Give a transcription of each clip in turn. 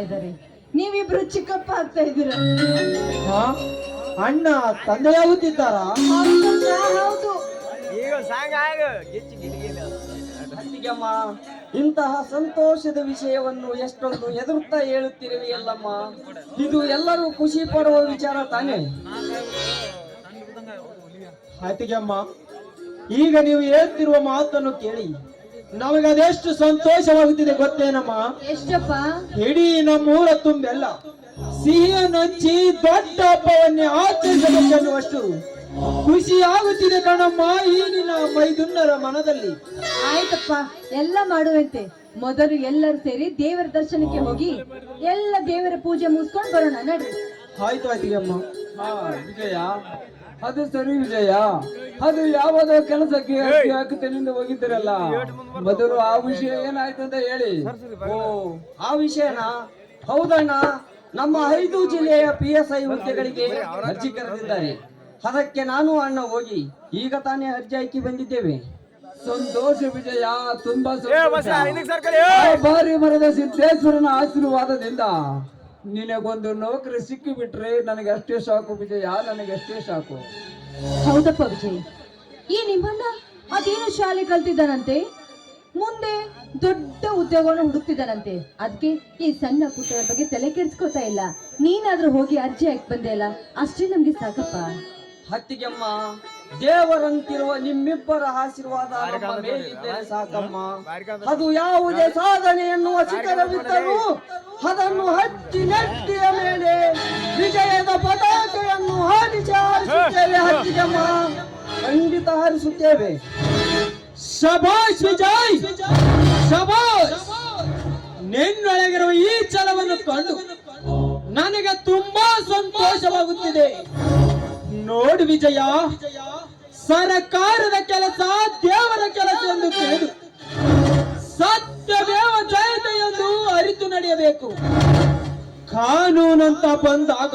ಇದ್ದಾರೆ. ನೀವಿಬ್ರು ಚಿಕ್ಕಪ್ಪ ಆಗ್ತಾ ಇದ್ದೀರ? ಹಾ? ಅಣ್ಣ ತಂದೆಯಾಗುತ್ತಿದ್ದಾರಾ ಹೌದು? ಈಗ ಸಾಂಗ್ ಆಗ ಗಿಚ್ಚಿ ಗಿಲಿಗಿಲ್ಲ ಅತ್ತಿಗೆಮ್ಮ ಇಂತಹ ಸಂತೋಷದ ವಿಷಯವನ್ನು ಎಷ್ಟೊಂದು ಎದುರುತ್ತಾ ಹೇಳುತ್ತಿರುವೆ ಎಲ್ಲಮ್ಮ. ಇದು ಎಲ್ಲರೂ ಖುಷಿ ಪಡುವ ವಿಚಾರ ತಾನೇ? ಅತ್ತಿಗೆಮ್ಮ ಈಗ ನೀವು ಹೇಳ್ತಿರುವ ಮಾತನ್ನು ಕೇಳಿ. ನಮಗೆ ಅದೆಷ್ಟು ಸಂತೋಷವಾಗುತ್ತಿದೆ ಗೊತ್ತೇನಮ್ಮ ಎಷ್ಟಪ್ಪ? ಇಡೀ ನಮ್ಮೂರ ತುಂಬೆಲ್ಲ ಸಿಹಿಯನ್ನು ಹಂಚಿ ದೊಡ್ಡ ಹಬ್ಬವನ್ನೇ ಆಚರಿಸಬೇಕೆನ್ನುವಷ್ಟು ಖುಷಿ ಆಗುತ್ತಿದೆ ಕಣಮ್ಮ ಈ ನಿನ್ನ ಮೈದುನ್ನರ ಮನದಲ್ಲಿ. ಆಯ್ತಪ್ಪ ಎಲ್ಲ ಮಾಡುವಂತೆ. ಮೊದಲು ಎಲ್ಲರೂ ಸೇರಿ ದೇವರ ದರ್ಶನಕ್ಕೆ ಹೋಗಿ ಎಲ್ಲ ದೇವರ ಪೂಜೆ ಮುಗಿಸ್ಕೊಂಡು ಬರೋಣ ನಡ್ರಿ. ಆಯ್ತು ಆಯ್ತು ಹಾ ವಿಜಯ. ಅದು ಸರಿ ವಿಜಯ. ಅದು ಯಾವುದೋ ಕೆಲಸಕ್ಕೆ ಅರ್ಜಿ ಹಾಕುತ್ತೇನೆಂದು ಹೋಗಿದ್ದೀರಲ್ಲ. ಮೊದಲು ಆ ವಿಷಯ ಏನಾಯ್ತು ಅಂತ ಹೇಳಿ. ಓ ಆ ವಿಷಯನ ಹೌದಣ್ಣ ನಮ್ಮ ಐದು ಜಿಲ್ಲೆಯ ಪಿ ಎಸ್ ಐ ಹುದ್ದೆಗಳಿಗೆ ಅರ್ಜಿ ಕರೆದಿದ್ದಾರೆ. ಅದಕ್ಕೆ ನಾನು ಅಣ್ಣ ಹೋಗಿ ಈಗ ತಾನೇ ಅರ್ಜಿ ಹಾಕಿ ಬಂದಿದ್ದೇವೆ. ಸಂತೋಷ ವಿಜಯ ತುಂಬಾ ಬಾರಿ ಮರದ ಸಿದ್ದೇಶ್ವರನ ಆಶೀರ್ವಾದದಿಂದ ನಿನಗೊಂದು ನೌಕರಿ ಸಿಕ್ಕಿ ಬಿಟ್ರೆ ನನಗೆ ಅಷ್ಟೇ ಸಾಕು ವಿಜಯ ನನಗೆ ಅಷ್ಟೇ ಸಾಕು. ಹೌದಪ್ಪ ವಿಜಯ್. ಈ ನಿಮ್ಮನ್ನ ಅದೇನು ಶಾಲೆ ಕಲ್ತಿದ್ದಾನಂತೆ? ಮುಂದೆ ದೊಡ್ಡ ಉದ್ಯೋಗವನ್ನು ಹುಡುಕ್ತಿದ್ದಾನಂತೆ. ಅದಕ್ಕೆ ಈ ಸಣ್ಣ ಪುಟ್ಟರ ಬಗ್ಗೆ ತಲೆ ಕೆಡಿಸ್ಕೊತಾ ಇಲ್ಲ. ನೀನಾದ್ರೂ ಹೋಗಿ ಅರ್ಜಿ ಹಾಕಿ ಬಂದೆ ಅಲ್ಲ? ಅಷ್ಟೇ ನಮ್ಗೆ ಸಾಕಪ್ಪ. ಹತ್ತಿಗೆಮ್ಮ ದೇವರಂತಿರುವ ನಿಮ್ಮಿಬ್ಬರ ಆಶೀರ್ವಾದ ನಮ್ಮ ಮೇಲಿದ್ದರೆ ಸಾಕಮ್ಮ. ಅದು ಯಾವುದೇ ಸಾಧನೆ ಎನ್ನುವ ಶಿಖರವಿದ್ದರೂ ಅದನ್ನು ಹಚ್ಚಿ ನೆಟ್ಟಿಯ ಮೇಲೆ ವಿಜಯದ ಪತಾಕೆಯನ್ನು ಹಾರಿಸಿ ಹಾರಿಸುತ್ತೇವೆ ಹತ್ತಿಗೆಮ್ಮ ಖಂಡಿತ ಹಾರಿಸುತ್ತೇವೆ. ಶಬಾಷ್ ವಿಜಯ್! ಶಬಾಷ್ ನಿನ್ನೊಳಗಿರುವ ಈ ಛಲವನ್ನು ಕಂಡು ನನಗೆ ತುಂಬಾ ಸಂತೋಷವಾಗುತ್ತಿದೆ. ನೋಡು ವಿಜಯ ಸರಕಾರದ ಕೆಲಸ ದೇವರ ಕೆಲಸ ಎಂದು ತಿಳಿದು ಸತ್ಯದೇವ ಜಯತೆ ಎಂದು ಅರಿತು ನಡೆಯಬೇಕು. ಕಾನೂನಂತ ಬಂದಾಗ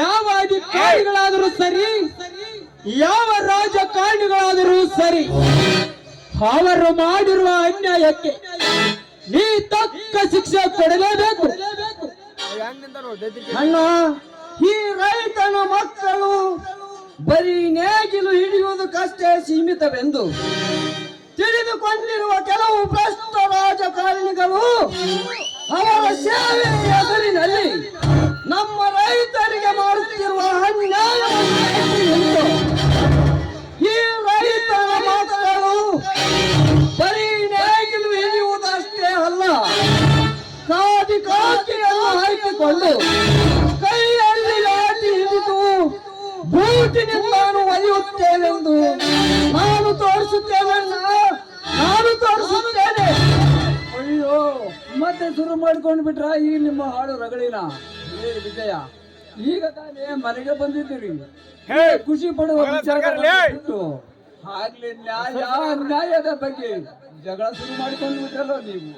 ಯಾವ ಅಧಿಕಾರಿಗಳಾದರೂ ಸರಿ ಯಾವ ರಾಜಕಾರಣಿಗಳಾದರೂ ಸರಿ ಅವರು ಮಾಡಿರುವ ಅನ್ಯಾಯಕ್ಕೆ ನೀ ತಕ್ಕ ಶಿಕ್ಷೆ ಕೊಡಲೇಬೇಕು. ಅಣ್ಣ ಈ ರೈತನ ಮಕ್ಕಳು ಬರೀ ನೇಗಿಲು ಹಿಡಿಯುವುದಕ್ಕಷ್ಟೇ ಸೀಮಿತವೆಂದು ತಿಳಿದುಕೊಂಡಿರುವ ಕೆಲವು ಭ್ರಷ್ಟ ರಾಜಕಾರಣಿಗಳು ಅವರ ಸೇವೆ ಎದುರಿನಲ್ಲಿ ನಮ್ಮ ರೈತರಿಗೆ ಮಾಡುತ್ತಿರುವ ಎತ್ತಿ ಈ ರೈತನ ಮಕ್ಕಳು ಬರೀ ನೇಗಿಲು ಹಿಡಿಯುವುದಷ್ಟೇ ಅಲ್ಲ ಕಾದಿ ಕಾಕಿಯನ್ನು ಹಾಕಿಕೊಂಡು ಬೂಟಿನಿಂದ ನಾನು ಒಲಿಯುತ್ತೇನೆಂದು ನಾನು ತೋರಿಸುತ್ತೇವಣ್ಣ ನಾನು ತೋರಿಸುತ್ತೇನೆ. ಅಯ್ಯೋ ಮತ್ತೆ ಶುರು ಮಾಡ್ಕೊಂಡು ಬಿಟ್ರ ಈ ನಿಮ್ಮ ಹಾಡು ರಗಳಿನ? ಏ ವಿಜಯ ಈಗ ತಾನೇ ಮನೆಗೆ ಬಂದಿದ್ದೀರಿ. ಖುಷಿ ಪಡುವ ವಿಚಾರಗಳು ವಿಚಾರ ಆಗ್ಲಿ ನ್ಯಾಯ ನ್ಯಾಯದ ಬಗ್ಗೆ ಜಗಳ ಶುರು ಮಾಡ್ಕೊಂಡು ಬಿಟ್ರಲ್ಲ ನೀವು.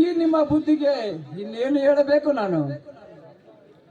ಈ ನಿಮ್ಮ ಬುದ್ಧಿಗೆ ಇನ್ನೇನು ಹೇಳಬೇಕು ನಾನು?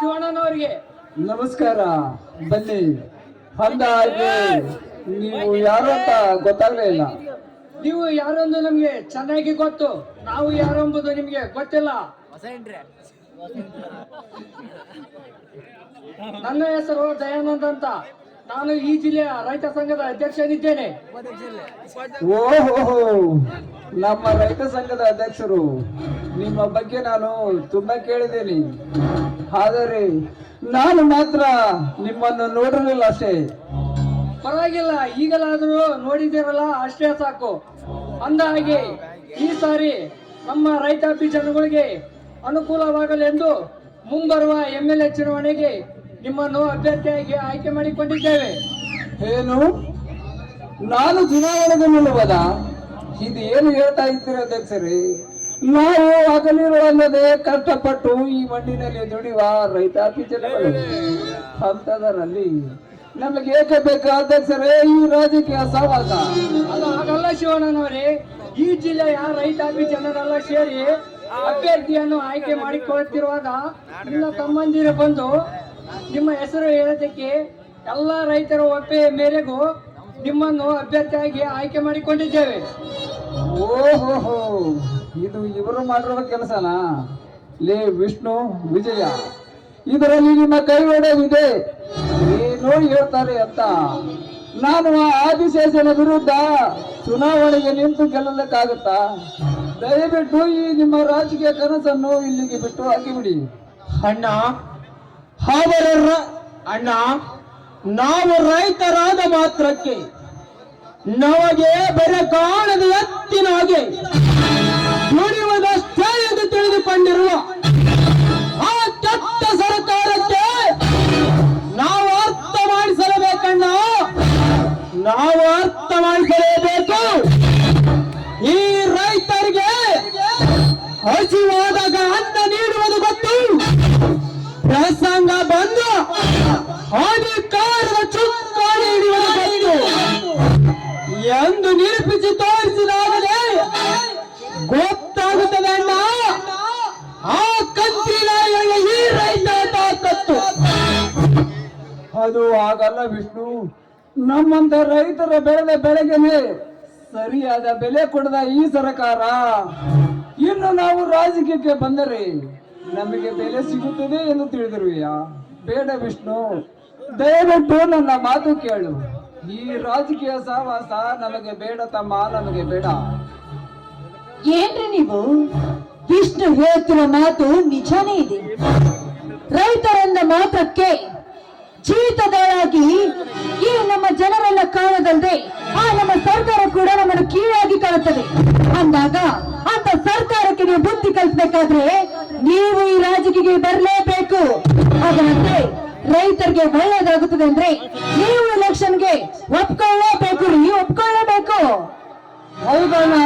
ಶಿವಣ್ಣನವರಿಗೆ. ನಮಸ್ಕಾರ ಬನ್ನಿ. ಬಂದ ನೀವು ಯಾರು ಅಂತ ಗೊತ್ತಾಗ್ಲೇ ಇಲ್ಲ. ನೀವು ಯಾರೊಂದು ನಮ್ಗೆ ಚೆನ್ನಾಗಿ ಗೊತ್ತು. ನಾವು ಯಾರು ಅಂಬುದು ನಿಮ್ಗೆ ಗೊತ್ತಿಲ್ಲ. ನನ್ನ ಹೆಸರು ದಯಾನಂದ್ ಅಂತ. ನಾನು ಈ ಜಿಲ್ಲೆಯ ರೈತ ಸಂಘದ ಅಧ್ಯಕ್ಷನಿದ್ದೇನೆ. ಓಹೋ! ನಮ್ಮ ರೈತ ಸಂಘದ ಅಧ್ಯಕ್ಷರು, ನಿಮ್ಮ ಬಗ್ಗೆ ನಾನು ತುಂಬಾ ಕೇಳಿದ್ದೀನಿ. ಆದರೆ ನಾನು ಮಾತ್ರ ನಿಮ್ಮನ್ನು ನೋಡಿರಲಿಲ್ಲ ಅಷ್ಟೇ. ಪರವಾಗಿಲ್ಲ, ಈಗಲಾದರೂ ನೋಡಿದ್ದೇವಲ್ಲ ಅಷ್ಟೇ ಸಾಕು. ಅಂದ ಹಾಗೆ, ಈ ಸಾರಿ ನಮ್ಮ ರೈತಾಪಿ ಜನಗಳಿಗೆ ಅನುಕೂಲವಾಗಲೆಂದು ಮುಂಬರುವ ಎಂ ಎಲ್ ಎ ಚುನಾವಣೆಗೆ ನಿಮ್ಮನ್ನು ಅಭ್ಯರ್ಥಿಯಾಗಿ ಆಯ್ಕೆ ಮಾಡಿಕೊಂಡಿದ್ದೇವೆ. ಏನು? ನಾನು ಚುನಾವಣೆಗೆ ನಿಲ್ಲುವುದ? ಇದು ಏನು ಹೇಳ್ತಾ ಇದ್ದೀರಿ ಅಧ್ಯಕ್ಷರೇ? ನಾವು ಹಗಲಿರುವಲ್ಲದೆ ಕಷ್ಟಪಟ್ಟು ಈ ಮಣ್ಣಿನಲ್ಲಿ ದುಡಿಯುವ ರೈತಾಪಿ ಜನಗಳು. ಅಂತದರಲ್ಲಿ ನಮಗೆ ಏಕೆ ಬೇಕು ಅಧ್ಯಕ್ಷರೇ? ಈ ರಾಜಕೀಯ ಸವಾಲ. ಅದು ಹಾಗಲ್ಲ ಶಿವಣ್ಣನವರೇ. ಈ ಜಿಲ್ಲೆಯ ರೈತಾಪಿ ಜನರೆಲ್ಲ ಸೇರಿ ಅಭ್ಯರ್ಥಿಯನ್ನು ಆಯ್ಕೆ ಮಾಡಿಕೊಳ್ಳುತ್ತಿರುವಾಗ ನಿಮ್ಮ ತಮ್ಮಂದಿರು ಬಂದು ನಿಮ್ಮ ಹೆಸರು ಹೇಳೋದಕ್ಕೆ ಎಲ್ಲ ರೈತರ ಒಪ್ಪೆಯ ಮೇರೆಗೂ ನಿಮ್ಮನ್ನು ಅಭ್ಯರ್ಥಿಯಾಗಿ ಆಯ್ಕೆ ಮಾಡಿಕೊಂಡಿದ್ದೇವೆ. ಓಹೋಹೋ ಇದು ಇವರು ಮಾಡಿರೋ ಕೆಲಸನಾ? ಲೇ ವಿಷ್ಣು ವಿಜಯ ಇದರಲ್ಲಿ ನಿಮ್ಮ ಕೈವಾಡವಿದೆ. ಏನೋ ಹೇಳ್ತಾರೆ ಅಂತ. ನಾನು ಆ ಆದಿಶೇಷನ ವಿರುದ್ಧ ಚುನಾವಣೆಗೆ ನಿಂತು ಗೆಲ್ಲಲಿಕ್ಕಾಗುತ್ತಾ ದಯವಿಟ್ಟು ಈ ನಿಮ್ಮ ರಾಜಕೀಯ ಕನಸನ್ನು ಇಲ್ಲಿಗೆ ಬಿಟ್ಟು ಹಾಕಿಬಿಡಿ. ಅಣ್ಣ. ಹಾವರ ಅಣ್ಣ. ನಾವು ರೈತರಾದ ಮಾತ್ರಕ್ಕೆ ನಮಗೆ ಬೆಲೆ ಕಾಣದ ಎತ್ತಿನ ಹಾಗೆ ದುಡಿಯುವುದಷ್ಟೇ ಎಂದು ತಿಳಿದುಕೊಂಡಿರುವ ಅದು ಆಗಲ್ಲ ವಿಷ್ಣು. ನಮ್ಮಂತ ರೈತರ ಬೆಳೆದ ಬೆಳೆಗೆನೆ ಸರಿಯಾದ ಬೆಲೆ ಕೊಡದ ಈ ಸರಕಾರ. ಇನ್ನು ನಾವು ರಾಜಕೀಯಕ್ಕೆ ಬಂದರೆ ನಮಗೆ ಬೆಲೆ ಸಿಗುತ್ತದೆ ಎಂದು ತಿಳಿದಿರುವೆಯಾ? ಬೇಡ ವಿಷ್ಣು. ದಯವಿಟ್ಟು ನನ್ನ ಮಾತು ಕೇಳು. ಈ ರಾಜಕೀಯ ಸಹವಾಸ ನಮಗೆ ಬೇಡ, ತಮ್ಮ ನಮಗೆ ಬೇಡ. ಏನ್ರಿ ನೀವು? ವಿಷ್ಣು ಹೇಳ್ತಿರೋ ಮಾತು ನಿಜಾನೇ ಇದೆ. ರೈತರೆಂದ ಮಾತ್ರಕ್ಕೆ ಜೀವಿತದೊಳಗಿ ಈ ನಮ್ಮ ಜನರೆಲ್ಲ ಕಾಣದಲ್ದೆ ಆ ನಮ್ಮ ಸರ್ಕಾರ ಕೂಡ ನಮ್ಮನ್ನು ಕೀಳಾಗಿ ಕಾಣುತ್ತದೆ. ಅಂದಾಗ ಅಂತ ಸರ್ಕಾರಕ್ಕೆ ನೀವು ಬುದ್ಧಿ ಕಲ್ಪಬೇಕಾದ್ರೆ ನೀವು ಈ ರಾಜಕೀಯ ಬರಲೇಬೇಕು. ಅದರಂತೆ ರೈತರಿಗೆ ಒಳ್ಳೇದಾಗುತ್ತದೆ ಅಂದ್ರೆ ನೀವು ಎಲೆಕ್ಷನ್ಗೆ ಒಪ್ಕೊಳ್ಳೇಬೇಕು ರೀ ಒಪ್ಕೊಳ್ಳೇಬೇಕು. ಹೌದಣ್ಣ,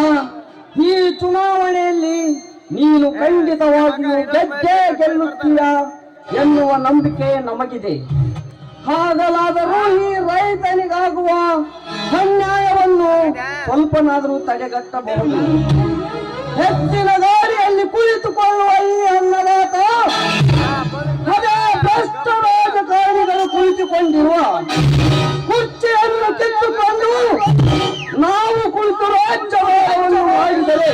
ಈ ಚುನಾವಣೆಯಲ್ಲಿ ನೀನು ಖಂಡಿತವಾಗಿಯೂ ಗೆದ್ದೇ ಗೆಲ್ಲುತ್ತೀಯ ಎನ್ನುವ ನಂಬಿಕೆ ನಮಗಿದೆ. ಹಾಗಲಾದರೂ ಈ ರೈತನಿಗಾಗುವ ಅನ್ಯಾಯವನ್ನು ಸ್ವಲ್ಪನಾದರೂ ತಡೆಗಟ್ಟಬಹುದು. ಹೆಚ್ಚಿನ ದಾರಿಯಲ್ಲಿ ಕುಳಿತುಕೊಳ್ಳುವ ಈ ಅನ್ನದಾತ ಅದೇ ಭ್ರಷ್ಟ ರಾಜಕಾರಣಿಗಳು ಕುಳಿತುಕೊಂಡಿರುವ ಕುರ್ಚಿಯನ್ನು ಕಿತ್ತುಕೊಂಡು ನಾವು ಕುಳಿತು ರಾಜ್ಯವನ್ನು ಮಾಡಿದರೆ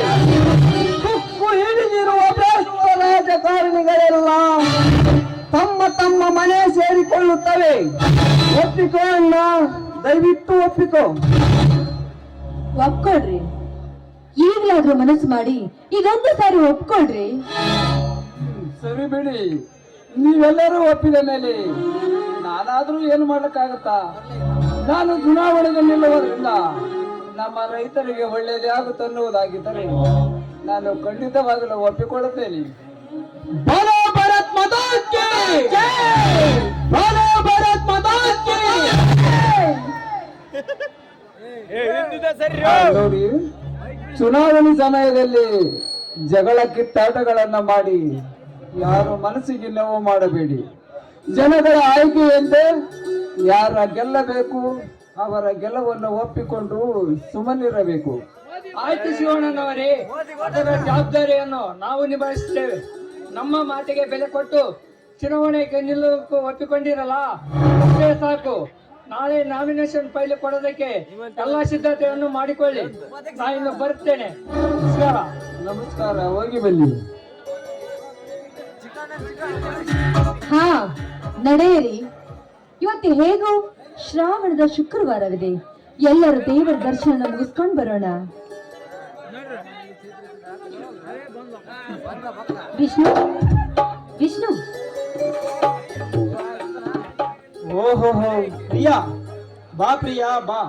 ತುಕ್ಕು ಹಿಡಿದಿರುವ ಭ್ರಷ್ಟ ರಾಜಕಾರಣಿಗಳೆಲ್ಲ ತಮ್ಮ ಮನೆ ಸೇರಿಕೊಳ್ಳುತ್ತವೆ. ಒಪ್ಪಿಕೋ ಅಣ್ಣ ದಯವಿಟ್ಟು ಒಪ್ಪಿಕೋ. ಒಪ್ಕೊಳ್ರಿ. ಈಗಲಾದ್ರೂ ಮನಸ್ಸು ಮಾಡಿ ಇದೊಂದು ಸಾರಿ ಒಪ್ಕೊಳ್ರಿ. ಸರಿ ಬಿಡಿ. ನೀವೆಲ್ಲರೂ ಒಪ್ಪಿದ ಮೇಲೆ ನಾನಾದ್ರೂ ಏನು ಮಾಡಕ್ಕಾಗತ್ತಾ? ನಾನು ಚುನಾವಣೆಗೆ ನಿಲ್ಲುವುದರಿಂದ ನಮ್ಮ ರೈತರಿಗೆ ಒಳ್ಳೆಯದೇ ಆಗುತ್ತನ್ನುವುದಾಗಿದ್ದರೆ ನಾನು ಖಂಡಿತವಾಗಲು ಒಪ್ಪಿಕೊಳ್ಳುತ್ತೇನೆ. ನೋಡಿ ಚುನಾವಣೆ ಸಮಯದಲ್ಲಿ ಜಗಳ ಕಿತ್ತಾಟಗಳನ್ನ ಮಾಡಿ ಯಾರು ಮನಸ್ಸಿಗೆ ನೋವು ಮಾಡಬೇಡಿ. ಜನಗಳ ಆಯ್ಕೆಯಂತೆ ಯಾರ ಗೆಲ್ಲಬೇಕು ಅವರ ಗೆಲುವನ್ನು ಒಪ್ಪಿಕೊಂಡು ಸುಮ್ಮನಿರಬೇಕು. ಆಯ್ತು ಶಿವಣ್ಣನವರೇ ಅದರ ಜವಾಬ್ದಾರಿಯನ್ನು ನಾವು ನಿಭಾಯಿಸುತ್ತೇವೆ. ನಮ್ಮ ಮಾತಿಗೆ ಬೆಲೆ ಕೊಟ್ಟು ಚುನಾವಣೆಗೆ ನಿಲ್ಲೋದಕ್ಕೂ ಒಪ್ಪಿಕೊಂಡಿರಲ್ಲ ಅಷ್ಟೇ ಸಾಕು. ನಾಳೆ ನಾಮಿನೇಷನ್ ಫೈಲ್ ಕೊಡೋದಕ್ಕೆ ಎಲ್ಲಾ ಸಿದ್ಧತೆಯನ್ನು ಮಾಡಿಕೊಳ್ಳಿ. ನಾನು ಇನ್ನು ಬರ್ತೇನೆ ನಮಸ್ಕಾರ. ನಮಸ್ಕಾರ. ಹೋಗಿ ಬನ್ನಿ. ಹಾ ನಡೆಯಿರಿ ಇವತ್ತು ಹೇಗೂ ಶ್ರಾವಣದ ಶುಕ್ರವಾರವಿದೆ. ಎಲ್ಲರೂ ದೇವರ ದರ್ಶನ ಮುಗಿಸ್ಕೊಂಡು ಬರೋಣ. ವಿಷ್ಣು? ವಿಷ್ಣು? ಓಹೋ ಪ್ರಿಯಾ ಬಾ ಪ್ರಿಯಾ ಬಾ.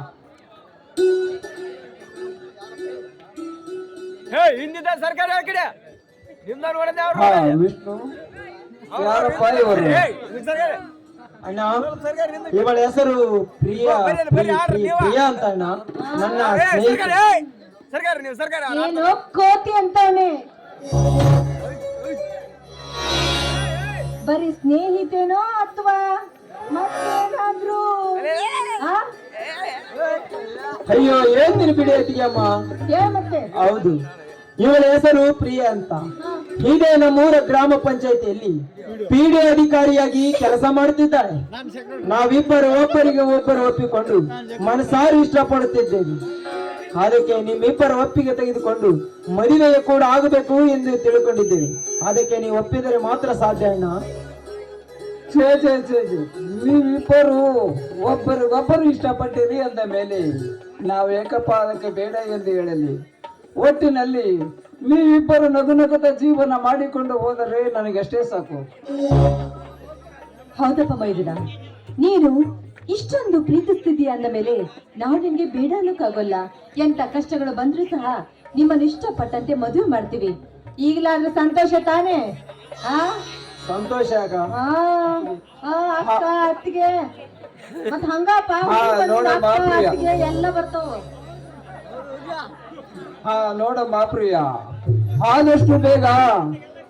ಹೇ ಹಿಂದಿದ್ದ ಸರ್ಕಾರ ಹೇಳ್ಕಿಡೆ ನಿಮ್ದ ನೋಡಿದೆ ಅವ್ರು. ವಿಷ್ಣು. ಯಾರಪ್ಪ ಇವರು ಸರ್ಕಾರ ಅಣ್ಣ ಇವಳ ಹೆಸರು ಪ್ರಿಯಾ. ಪ್ರಿಯಾ ಅಂತ ಅಣ್ಣ. ನನ್ನ ಸರ್ಕಾರ ನೀವು ಸರ್ಕಾರ ಏನು? ಕೋತಿ ಅಂತಾನೆ. ಬರೀ ಸ್ನೇಹಿತೇನೋ ಅಥವಾ ಮತ್ತೇನಾದ್ರೂ? ಅಯ್ಯೋ ಏನ್ ಬಿಡಿ ಅತ್ತಿಗೆಯಮ್ಮ ಹೇಳ್ ಮತ್ತೆ? ಹೌದು. ಇವಳ ಹೆಸರು ಪ್ರಿಯ ಅಂತ. ಇದೆ ನಮ್ಮೂರ ಗ್ರಾಮ ಪಂಚಾಯತಿಯಲ್ಲಿ ಪಿಡಿ ಅಧಿಕಾರಿಯಾಗಿ ಕೆಲಸ ಮಾಡುತ್ತಿದ್ದಾಳೆ ನಾವಿಬ್ಬರು ಒಬ್ಬರಿಗೆ ಒಬ್ಬರು ಒಪ್ಪಿಕೊಂಡು ಮನಸಾರು ಇಷ್ಟಪಡುತ್ತಿದ್ದೇವೆ. ಅದಕ್ಕೆ ನಿಮ್ಮಿಬ್ಬರ ಒಪ್ಪಿಗೆ ತೆಗೆದುಕೊಂಡು ಮದುವೆ ಕೂಡ ಆಗಬೇಕು ಎಂದು ತಿಳ್ಕೊಂಡಿದ್ದೀವಿ. ಅದಕ್ಕೆ ನೀವು ಒಪ್ಪಿದರೆ ಮಾತ್ರ ಸಾಧ್ಯ ಅಣ್ಣ. ಛೇ ಛೇ ಛೇ ಛೇ. ನೀವಿಬ್ಬರು ಒಬ್ಬರಿಗೊಬ್ಬರು ಇಷ್ಟಪಟ್ಟಿರಿ ಅಂದ ಮೇಲೆ ನಾವು ಏಕಪ್ಪ ಅದಕ್ಕೆ ಬೇಡ ಎಂದು ಹೇಳಲಿ. ಒಟ್ಟಿನಲ್ಲಿ ನೀವಿಬ್ಬರು ನಗು ನಗುತ್ತ ಜೀವನ ಮಾಡಿಕೊಂಡು ಹೋದರೆ ನನಗಷ್ಟೇ ಸಾಕು. ಹೌದಪ್ಪ ಮೈದಿನ. ನೀನು ಇಷ್ಟೊಂದು ಪ್ರೀತಿಸ್ತಿದೀಯ ಅಂದ ಮೇಲೆ ನಾವು ನಿನ್ಗೆ ಬೇಡ ಅನ್ನೋಕ್ಕಾಗಲ್ಲ. ಎಂತ ಕಷ್ಟಗಳು ಬಂದ್ರೂ ಸಹ ನಿಮ್ಮನ್ನು ಇಷ್ಟಪಟ್ಟಂತೆ ಮದುವೆ ಮಾಡ್ತೀವಿ. ಈಗಲಾದ್ರೂ ಸಂತೋಷ ತಾನೇ? ಆ? ಸಂತೋಷ ಆಗ? ಆ, ಆ, ಅಕ್ಕ ಅತ್ತಿಗೆ. ಮತ್ ಹಂಗಪ್ಪ ಹಾ, ಹುಡುಗ ಬಂದಿದ್ದ ನೋಡಮ್ಮ, ಅಕ್ಕ, ಪ್ರಿಯ. ಅತ್ತಿಗೆ ಎಲ್ಲ ಬರ್ತಾವ. ಹಾ ನೋಡಮ್ಮ ಪ್ರಿಯ ಆದಷ್ಟು ಬೇಗ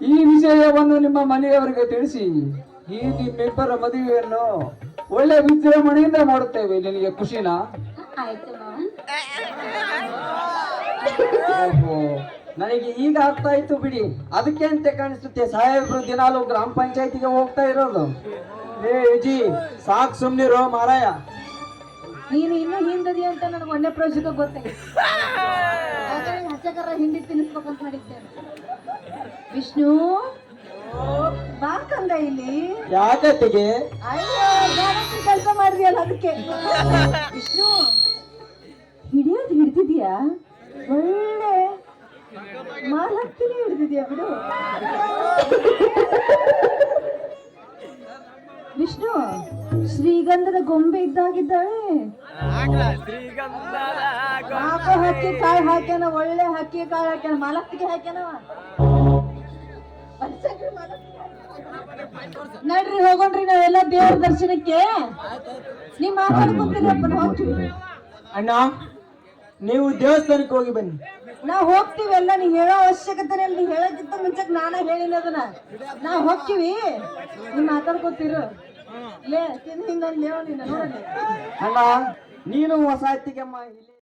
ಈ ವಿಷಯವನ್ನು ನಿಮ್ಮ ಮನೆಯವರಿಗೆ ತಿಳಿಸಿ. ಈ ನಿಮ್ಮಿಬ್ಬರ ಮದುವೆಯನ್ನು ಒಳ್ಳೆ ವಿಜೃಂಭಣೆಯಿಂದ ಮಾಡುತ್ತೇವೆ. ನಿನಗೆ ಖುಷಿನಾ? ಆಯ್ತು ಮಾವ. ನನಗೆ ಈಗ ಅರ್ಥ ಆಯ್ತು ಬಿಡಿ. ಅದಕ್ಕೆ ಅಂತ ಕಾಣಿಸುತ್ತೆ. ಸಾಹೇಬ್ರು ದಿನಾಲು ಗ್ರಾಮ ಪಂಚಾಯತಿಗೆ ಹೋಗ್ತಾ ಇರೋದು. ಏ ವಿಜಿ ಸಾಕ್ ಸುಮ್ನಿರೋ ಮಾರಾಯ. ನೀನು ಇನ್ನು ಹಿಂದದಿ ಅಂತ ನನಗೆ ಒಂದೇ ಪ್ರಶ್ನೆ ಗೊತ್ತಾಯ್ತು ಹಿಂದಿ ಹಚ್ಚಕರ ಹಿಂಡಿ ತಿನ್ನಿಸ್ಬೇಕಂತ ಮಾಡಿದ್ದೇನೆ. ವಿಷ್ಣು ಬಾ ಕಂದ ಇಲ್ಲಿ. ಯಾಕತ್ತಿಗೆ? ಅಯ್ಯೋ ಕೆಲಸ ಮಾಡಿದ್ಯಲ್ಲ ಅದಕ್ಕೆ. ವಿಷ್ಣು ಹಿಡಿಯೋದು ಹಿಡ್ದಿದ್ಯಾ? ಒಳ್ಳೆ ಮಾಲಕ್ತಿನೇ ಹಿಡಿದಿದ್ಯಾ ಬಿಡು. ವಿಷ್ಣು, ಶ್ರೀಗಂಧದ ಗೊಂಬೆ ಇದ್ದಾಗಿದ್ದಾಳೆ. ಹಾಕೋ ಹಕ್ಕಿ ಕಾಳು ಹಾಕ್ಯಾನ, ಒಳ್ಳೆ ಹಕ್ಕಿ ಕಾಳು ಹಾಕ್ಯಾನ ಮಾಲಕ್ತಿಗೆ ಹಾಕ್ಯಾನವ. ನಡ್ರಿ, ಹೋಗೋಣ್ರಿ, ನಾವೆಲ್ಲ ದೇವ್ರ ದರ್ಶನಕ್ಕೆ. ನೀವ್ ಮಾತಾಡ್ಕೊಂತೀರಪ್ಪ ಹೋಗ್ತೀವಿ. ಅಣ್ಣ ನೀವು ದೇವಸ್ಥಾನಕ್ಕೆ ಹೋಗಿ ಬನ್ನಿ. ನಾವ್ ಹೋಗ್ತೀವಿ ಎಲ್ಲ ನೀ ಹೇಳೋ ಅವಶ್ಯಕತೆ ಇಲ್ಲ. ನೀ ಹೇಳಕ್ಕಿಂತ ಮುಂಚೆಕ್ ನಾನ ಹೇಳಿಲ್ಲ ಅದನ್ನ. ನಾವ್ ಹೋಗ್ತೀವಿ. ನೀವ್ ಮಾತಾಡ್ಕೊತೀರು? ಲೇ ತಿಂದ ಹಿಂಗ್ ನೀನು ನೋಡಲಿ ಅಣ್ಣ ನೀನು ಹೊಸ ಅತ್ತಿಗೆಮ್ಮ ಇಲ್ಲಿ